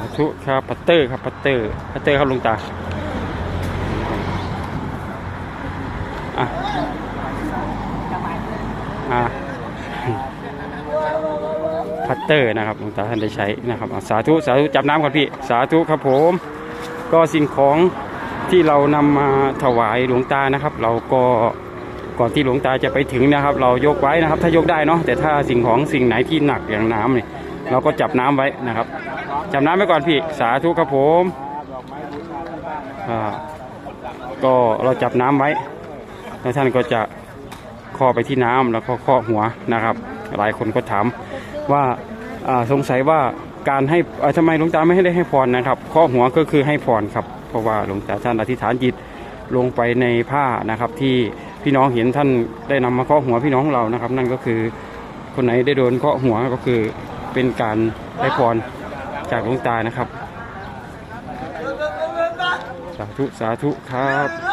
าธุครับปัตเตอร์ครับปัตเตอร์ปัตเตอร์ครับหลุงตาอะอะพัตเตอร์นะครับหลวงตาท่านได้ใช้นะครับอะสาธุสาธุจับน้ำก่อนพี่สาธุครับผม ก็สิ่งของที่เรานำมาถวายหลวงตานะครับ เราก็ก่อนที่หลวงตาจะไปถึงนะครับ เรายกไว้นะครับ ถ้ายกได้เนาะแต่ถ้าสิ่งของสิ่งไหนที่หนักอย่างน้ำเนี่ย เราก็จับน้ำไว้นะครับ จับน้ำไว้ก่อนพี่สาธุครับผมก็เราจับน้ำไว้แล้วท่านก็จะข้อไปที่น้ำแล้วก็ข้อหัวนะครับ หลายคนก็ถามว่าสงสัยว่าการให้อ่าทำไมหลวงตาไม่ให้ได้ให้พรนะครับข้อหัวก็คือให้พรครับ เพราะว่าหลวงตาท่านอธิษฐานจิตลงไปในผ้านะครับ ที่พี่น้องเห็นท่านได้นำมาเคาะหัวพี่น้องเรานะครับ นั่นก็คือคนไหนได้โดนเคาะหัวก็คือ เป็นการให้พรจากหลวงตานะครับ สาธุ สาธุครับ